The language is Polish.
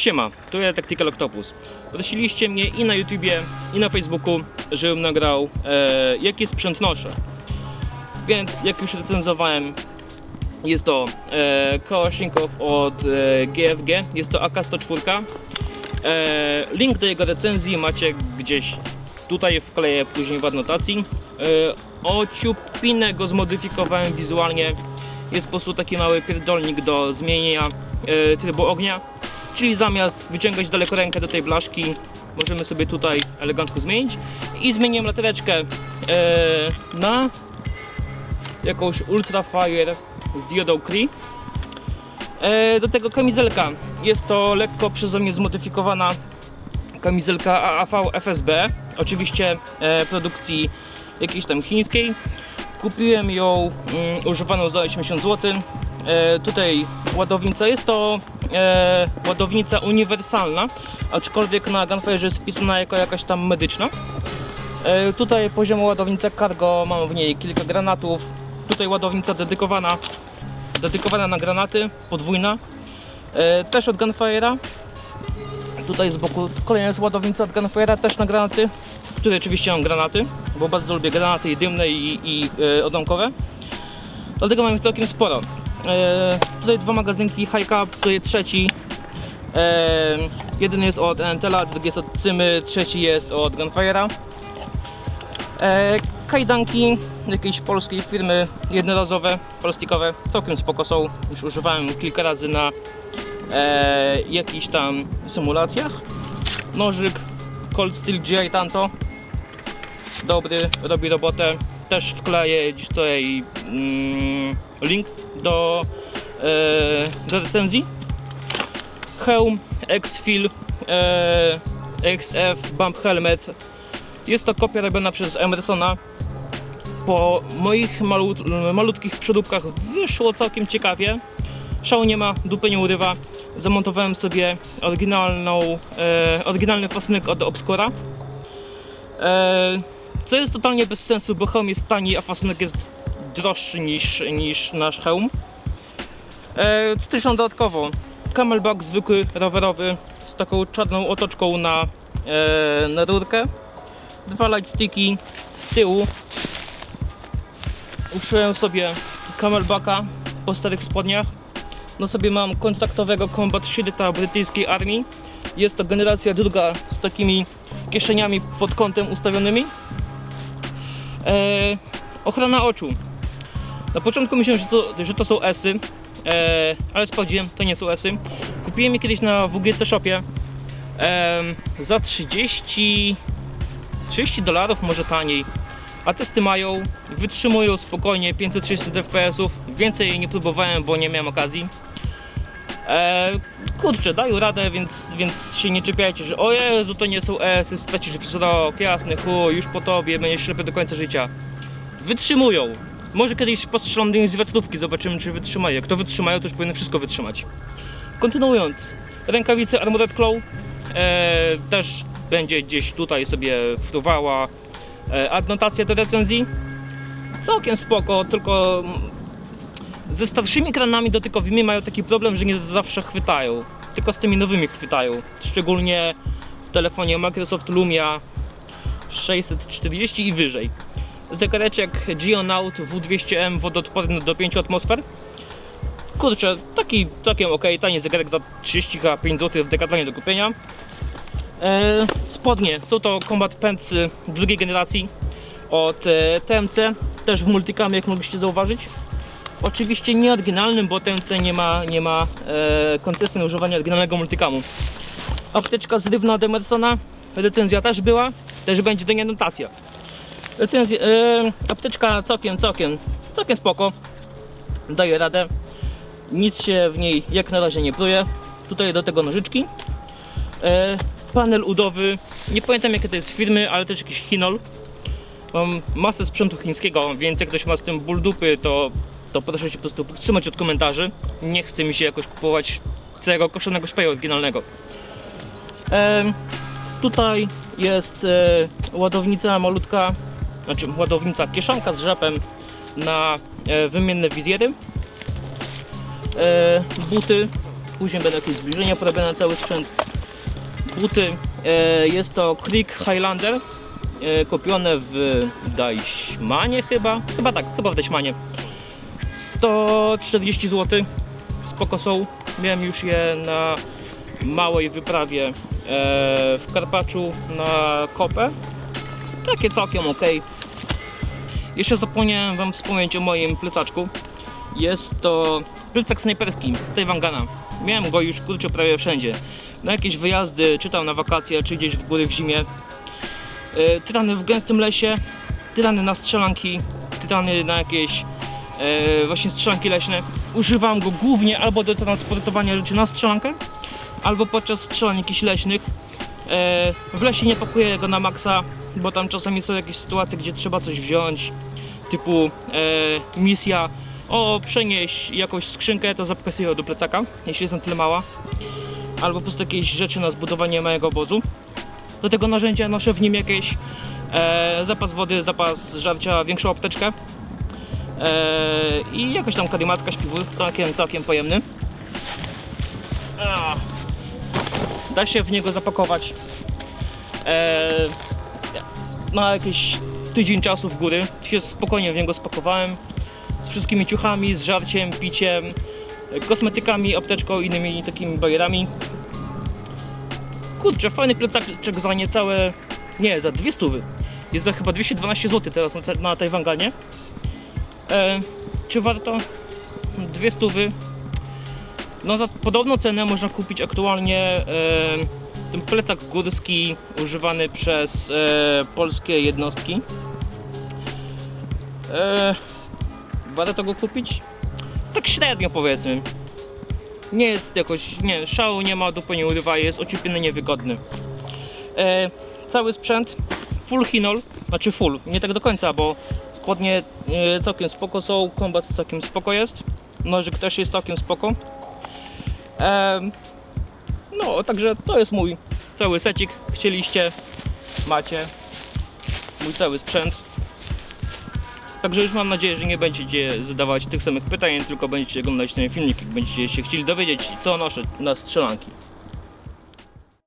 Siema, tu ja Tactical Octopus. Prosiliście mnie i na YouTubie, i na Facebooku, żebym nagrał e, jaki sprzęt noszę. Więc jak już recenzowałem, jest to e, od e, GFG, jest to AK-104. E, link do jego recenzji macie gdzieś tutaj, wkleję później w adnotacji. E, o go zmodyfikowałem wizualnie. Jest po prostu taki mały pierdolnik do zmienienia e, trybu ognia. Czyli zamiast wyciągać daleko rękę do tej blaszki, możemy sobie tutaj elegancko zmienić. I zmieniłem latareczkę e, na jakąś Ultra Fire z diodą Cree. E, do tego kamizelka. Jest to lekko przeze mnie zmodyfikowana kamizelka AAV FSB. Oczywiście e, produkcji jakiejś tam chińskiej. Kupiłem ją mm, używaną za 80 zł. E, tutaj ładownica jest to e, ładownica uniwersalna, aczkolwiek na Gunfire jest wpisana jako jakaś tam medyczna. E, tutaj poziomo ładownica cargo, mam w niej kilka granatów. Tutaj ładownica dedykowana, dedykowana na granaty, podwójna. E, też od Gunfire'a. Tutaj z boku kolejna jest ładownica od Gunfire'a, też na granaty. Której oczywiście mam granaty, bo bardzo lubię granaty i dymne i, i e, odłamkowe. Dlatego mam ich całkiem sporo. E, tutaj dwa magazynki High Cap, tutaj trzeci. E, jeden jest od Entela, drugi jest od Cymy, trzeci jest od Gunfire'a. E, kajdanki jakiejś polskiej firmy, jednorazowe, plastikowe, całkiem spoko są. Już używałem kilka razy na e, jakichś tam symulacjach. Nożyk Cold Steel GI Tanto. Dobry, robi robotę. Też wkleję gdzieś tutaj mm, link do, e, do recenzji. Hełm X-Fil e, XF Bump Helmet. Jest to kopia robiona przez Emersona. Po moich malut, malutkich przeróbkach wyszło całkiem ciekawie. Szału nie ma, dupy nie urywa. Zamontowałem sobie oryginalną, e, oryginalny fasunek od Obscura. E, co jest totalnie bez sensu, bo hełm jest tani, a fasunek jest droższy niż, niż nasz hełm. E, tutaj są dodatkowo camelback zwykły, rowerowy z taką czarną otoczką na, e, na rurkę. Dwa lightsticki z tyłu. Uszyłem sobie camelbacka po starych spodniach. No sobie mam kontraktowego Combat Shielda brytyjskiej armii. Jest to generacja druga z takimi kieszeniami pod kątem ustawionymi. E, ochrona oczu. Na początku myślałem, że to, że to są esy, e, ale sprawdziłem, to nie są esy. Kupiłem je kiedyś na WGC Shopie e, za 30 30 dolarów, może taniej. A testy mają, wytrzymują spokojnie 500-600 fps. Więcej nie próbowałem, bo nie miałem okazji. E, kurczę, dają radę, więc, więc się nie czepiajcie, że o Jezu, to nie są ES, stracisz wzrok, jasny, chuj, już po tobie, będziesz ślepy do końca życia. Wytrzymują. Może kiedyś postrzelam z wiatrówki, zobaczymy czy wytrzymają. Jak to wytrzymają, to już powinny wszystko wytrzymać. Kontynuując, rękawice Armored Claw e, też będzie gdzieś tutaj sobie fruwała e, adnotacja do recenzji. Całkiem spoko, tylko ze starszymi kranami dotykowymi mają taki problem, że nie zawsze chwytają. Tylko z tymi nowymi chwytają. Szczególnie w telefonie Microsoft Lumia 640 i wyżej. Zegareczek Geonaut W200M wodoodporny do 5 atmosfer. Kurczę, taki całkiem ok, tani zegarek za 35 zł w Decathlonie do kupienia. E, spodnie, są to Combat Pants drugiej generacji od e, TMC, też w multicamie jak mogliście zauważyć. Oczywiście nie oryginalnym, bo TMC nie ma, nie ma e, koncesji na używanie oryginalnego multicamu. Apteczka z Rywna od Emersona, recenzja też była, też będzie do niej notacja. Recenzja, e, apteczka całkiem, całkiem, całkiem spoko, daje radę. Nic się w niej jak na razie nie pluje. Tutaj do tego nożyczki. E, panel udowy, nie pamiętam jakie to jest firmy, ale też jakiś Hinol. Mam masę sprzętu chińskiego, więc jak ktoś ma z tym ból dupy, to, to proszę się po prostu powstrzymać od komentarzy. Nie chce mi się jakoś kupować całego koszonego szpeju oryginalnego. Em, tutaj jest e, ładownica malutka, znaczy ładownica kieszonka z rzepem na e, wymienne wizjery. E, buty później będą jakieś zbliżenia porobione na cały sprzęt. Buty, e, jest to Creek Highlander, e, kupione w Deichmanie chyba, chyba tak, chyba w Deichmanie. 140 zł, spoko są, miałem już je na małej wyprawie e, w Karpaczu na kopę, takie całkiem ok. Jeszcze zapomniałem Wam wspomnieć o moim plecaczku. Jest to plecak snajperski z Tajwangana. Miałem go już kurczę prawie wszędzie. Na jakieś wyjazdy, czy tam na wakacje, czy gdzieś w góry w zimie. E, Tytany w gęstym lesie, tytany na strzelanki, tytany na jakieś e, właśnie strzelanki leśne. Używam go głównie albo do transportowania rzeczy na strzelankę, albo podczas strzelań jakichś leśnych. E, w lesie nie pakuję go na maksa, bo tam czasami są jakieś sytuacje, gdzie trzeba coś wziąć, typu e, misja, o przenieś jakąś skrzynkę, to zapisuję do plecaka, jeśli jest na tyle mała, albo po prostu jakieś rzeczy na zbudowanie mojego obozu. Do tego narzędzia noszę w nim jakieś e, zapas wody, zapas żarcia, większą apteczkę i jakoś tam kadimatka, śpiwór, całkiem, całkiem pojemny. A, da się w niego zapakować e, na jakiś tydzień czasu w góry. Się spokojnie w niego spakowałem z wszystkimi ciuchami, z żarciem, piciem, kosmetykami, apteczką i innymi takimi barierami. Kurczę, fajny plecaczek za niecałe, nie, za dwie stówy. Jest za chyba 212 zł teraz na, na Tajwanganie. E, czy warto? Dwie stówy. No za podobną cenę można kupić aktualnie e, ten plecak górski używany przez e, polskie jednostki. E, warto go kupić? Tak średnio powiedzmy. Nie jest jakoś, nie, szału nie ma, dupy nie urywa, jest ociupiony, niewygodny. Cały sprzęt full hinol, znaczy full, nie tak do końca, bo spodnie e, całkiem spoko są, kombat całkiem spoko jest, nożyk też jest całkiem spoko. No, także to jest mój cały secik. Chcieliście, macie mój cały sprzęt. Także już mam nadzieję, że nie będziecie zadawać tych samych pytań, tylko będziecie oglądać ten filmik, jak będziecie się chcieli dowiedzieć, co noszę na strzelanki.